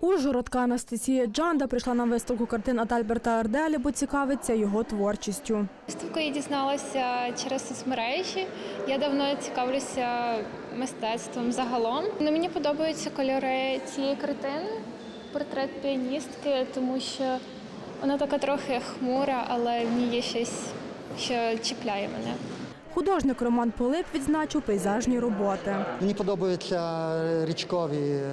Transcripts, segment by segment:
Ужгородка Анастасія Джанда прийшла на виставку картин Адальберта Арделі, бо цікавиться його творчістю. Виставку я дізналася через соцмережі. Я давно цікавлюся мистецтвом загалом. Ну, мені подобаються кольори цієї картини, портрет піаністки, тому що вона така трохи хмура, але в ній є щось, що чіпляє мене. Художник Роман Полип відзначив пейзажні роботи. Мені подобаються річкові е,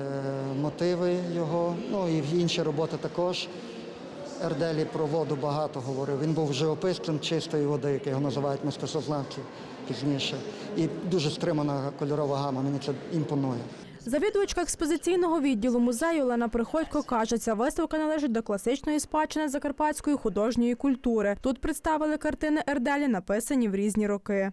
мотиви його, ну і інші роботи також. Ерделі про воду багато говорив. Він був живописцем чистої води, як його називають мистецтвознавці пізніше. І дуже стримана кольорова гама. Мені це імпонує. Завідувачка експозиційного відділу музею Олена Приходько каже, ця виставка належить до класичної спадщини закарпатської художньої культури. Тут представили картини Ерделі, написані в різні роки.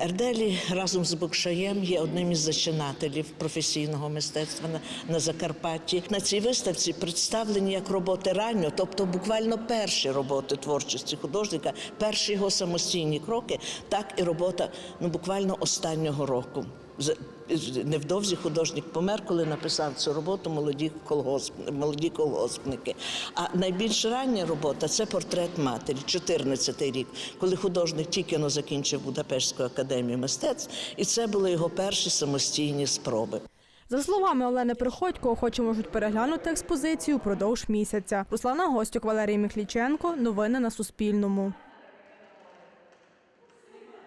Ерделі разом з Букшаєм є одним із зачинателів професійного мистецтва на, Закарпатті. На цій виставці представлені як роботи ранньо, тобто буквально перші роботи творчості художника, перші його самостійні кроки, так і робота ну буквально останнього року. Невдовзі художник помер, коли написав цю роботу молоді колгосп, молоді колгоспники. А найбільш рання робота це портрет матері, 14-й рік, коли художник тільки но закінчив Будапештську академію мистецтв, і це були його перші самостійні спроби. За словами Олени Приходько, охочі можуть переглянути експозицію впродовж місяця. Руслана Гостюк, Валерій Міхліченко. Новини на Суспільному.